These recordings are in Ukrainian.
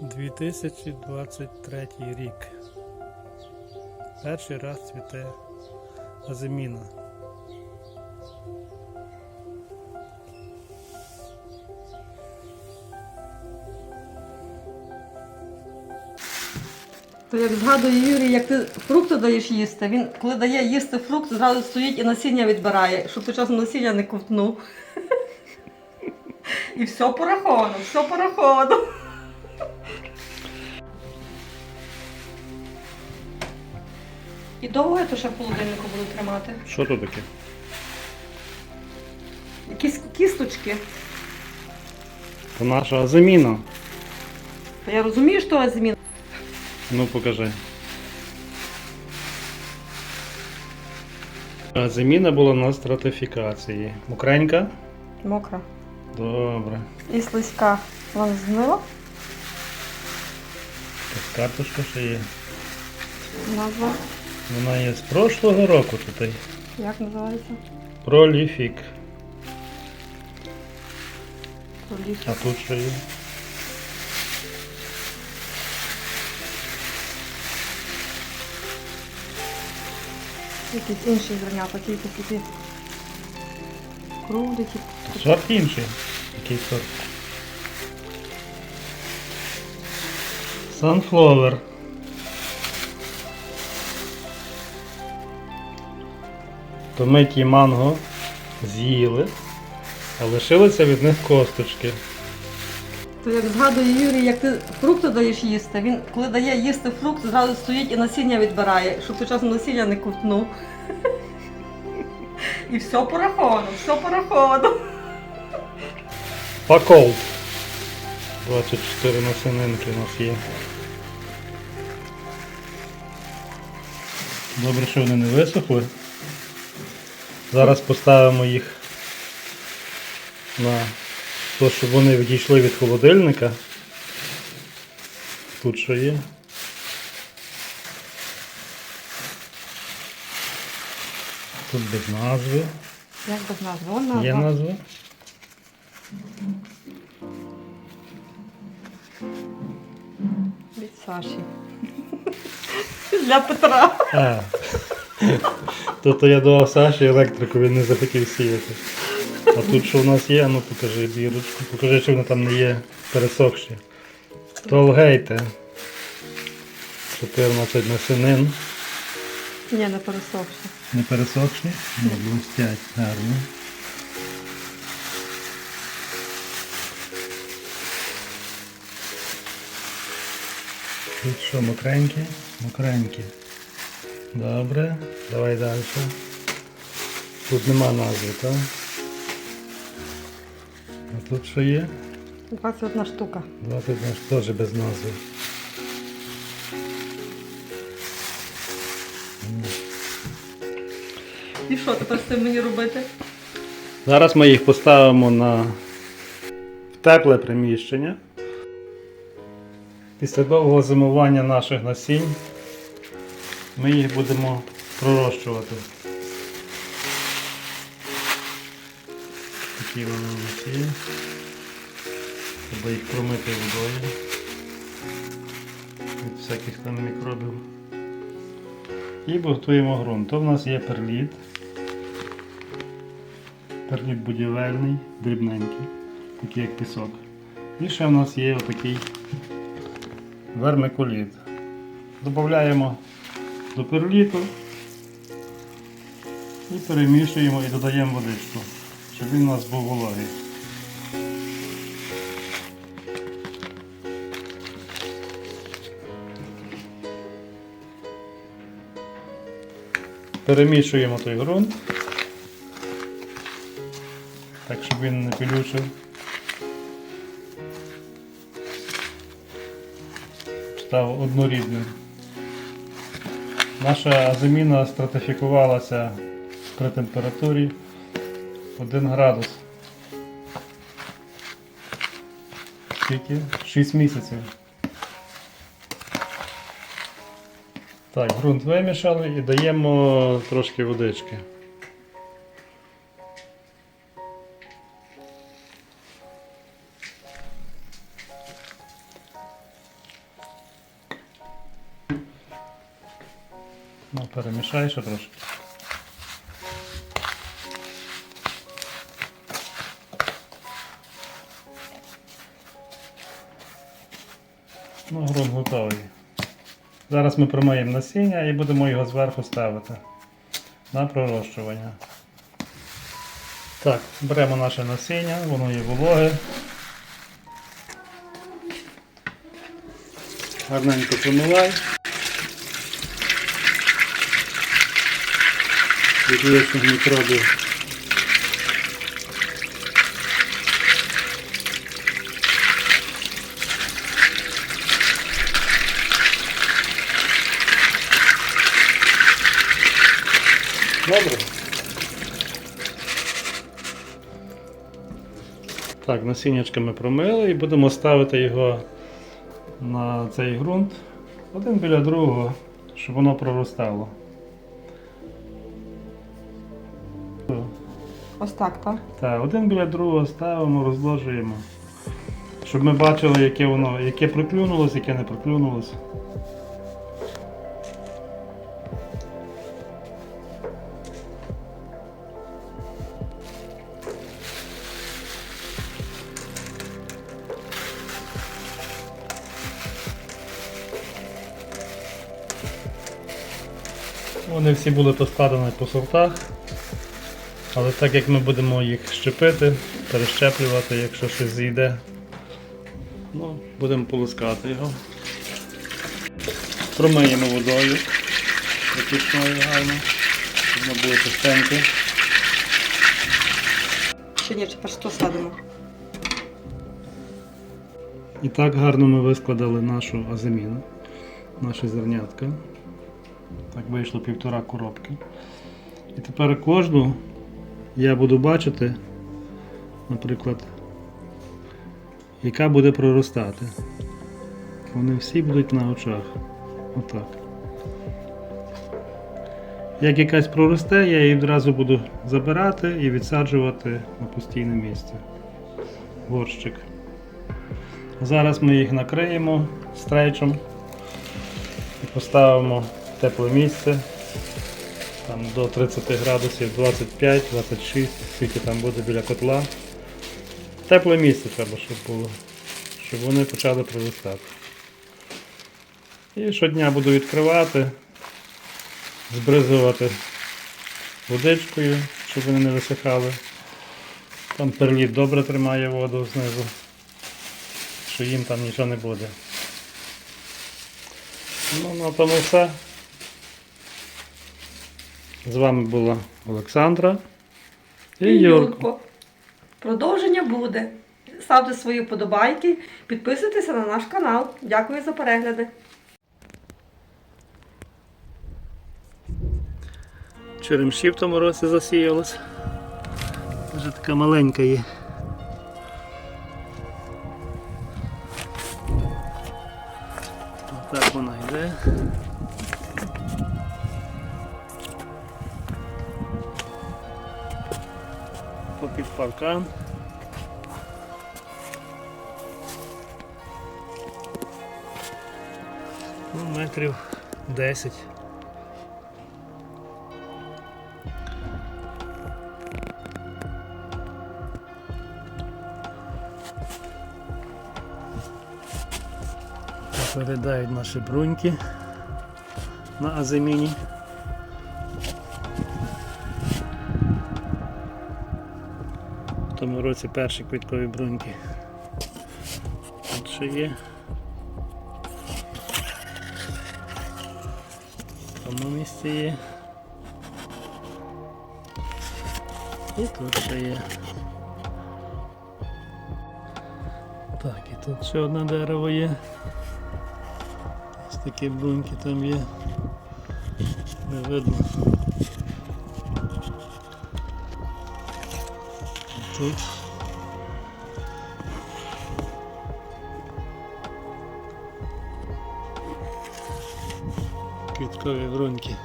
2023 рік. Перший раз цвіте азиміна. То як згадує Юрій, як ти фрукти даєш їсти, він коли дає їсти фрукт, зразу стоїть і насіння відбирає, щоб ти часом насіння не ковтнув. І все пораховано, все пораховано. І довго я то ще в холодильнику буду тримати? Що тут таке? Якісь кісточки. Це наша азиміна. Та я розумію, що азмін. Ну покажи. Азиміна була на стратифікації. Мокренька? Мокра. Добре. І слизька. Вона згнила. Так, карточка ще є. Назва. Вона є з прошлого року тут. Як називається? Проліфік. Проліс. А тут що є? Якісь інші зернята, тільки такі круглі. Сорт інший. Який сорт? Sunflower. То ми ті манго з'їли, а лишилися від них косточки. То як згадує Юрій, як ти фрукти даєш їсти, він коли дає їсти фрукт, зразу стоїть і насіння відбирає, щоб ти часом насіння не ковтнув. І все пораховано, все пораховано. Пакол. 24 насининки у нас є. Добре, що вони не висохли. Зараз поставимо їх на те, щоб вони відійшли від холодильника. Тут що є? Тут без назви. Як без назви? Вон назва. Є назва? Від Саші. Для Петра. А. Тобто я давав Саші електрику, він не захотів сіяти. А тут що в нас є, ну покажи бірочку, покажи, чи вони там не є пересохші. Толгейте. 14 насинин. Ні, не пересохши. Не пересохші? Ну, блистять гарно. Тут що, мокренькі? Мокренькі. Добре, давай далі. Тут нема назви, так? А тут що є? 21 штука. 20 наш теж без назви. І що тепер з цим мені робити? Зараз ми їх поставимо на в тепле приміщення. Після довгого зимування наших насінь ми їх будемо пророщувати. Такі вони у нас є. Треба їх промити водою від всяких там мікробів. І готуємо ґрунт. То в нас є перліт. Перліт будівельний, дрібненький, такий як пісок. І ще в нас є отакий вермикуліт. Додаємо до перліту і перемішуємо і додаємо водичку, щоб він у нас був вологий. Перемішуємо той ґрунт. Так, щоб він не пилючив. Став однорідним. Наша заміна стратифікувалася при температурі 1 градус. Скільки? 6 місяців. Так, ґрунт вимішали і даємо трошки водички. Ну, перемішай ще трошки. Ну, грунт готовий. Зараз ми промиємо насіння і будемо його зверху ставити на пророщування. Так, беремо наше насіння, воно є вологе. Гарненько промивай. Від лишніх мікробів. Добре. Так, насіннячка ми промили і будемо ставити його на цей ґрунт один біля другого, щоб воно проростало. Ось так, так? Так, один біля другого ставимо, розложуємо. Щоб ми бачили, яке воно, яке проклюнулося, яке не проклюнулося. Вони всі були поскладені по сортах. Але так як ми будемо їх щепити, перещеплювати, якщо щось зійде, ну, будемо полоскати його. Промиємо водою протічною гарно, щоб воно було чистеньке. Ще ні, тепер що садимо? І так гарно ми вискладали нашу азиміну, наші зернятка. Так вийшло півтора коробки. І тепер кожну я буду бачити, наприклад, яка буде проростати. Вони всі будуть на очах. Отак. Як якась проросте, я її одразу буду забирати і відсаджувати на постійне місце. Горщик. Зараз ми їх накриємо стрейчем і поставимо в тепле місце там, до 30 градусів 25-26, скільки там буде біля котла. Тепле місце треба, щоб було, щоб вони почали проростати. І щодня буду відкривати, збризувати водичкою, щоб вони не висихали. Там перліт добре тримає воду знизу що їм там нічого не буде. Ну, на тому все. З вами була Олександра і Юрко. Продовження буде. Ставте свої вподобайки, підписуйтеся на наш канал. Дякую за перегляди. Черемші в тому році засіялась. Вже така маленька є. Так вона йде. Паркан. Ну, метрів 10. Передають наші бруньки на азиміні. В тому році перші квіткові бруньки. Тут ще є. В тому місці є. І тут ще є. Так, і тут ще одне дерево є. Ось такі бруньки там є. Не видно. Тут. Квіткові бруньки.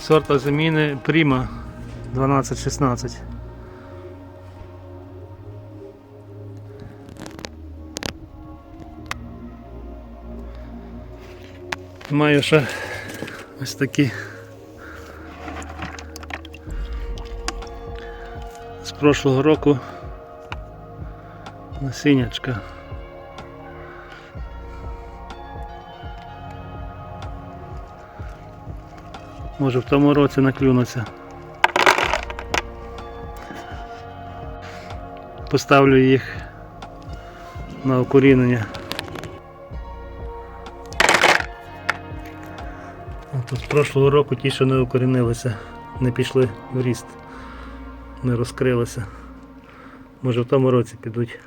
Сорта заміни Prima 1216. Маю ще Ось такі. Прошлого року насіннячка. Може в тому році наклюнуться. Поставлю їх на укорінення. От з прошлого року ті, що не укорінилися, не пішли в ріст, не розкрилися. Може в тому році підуть.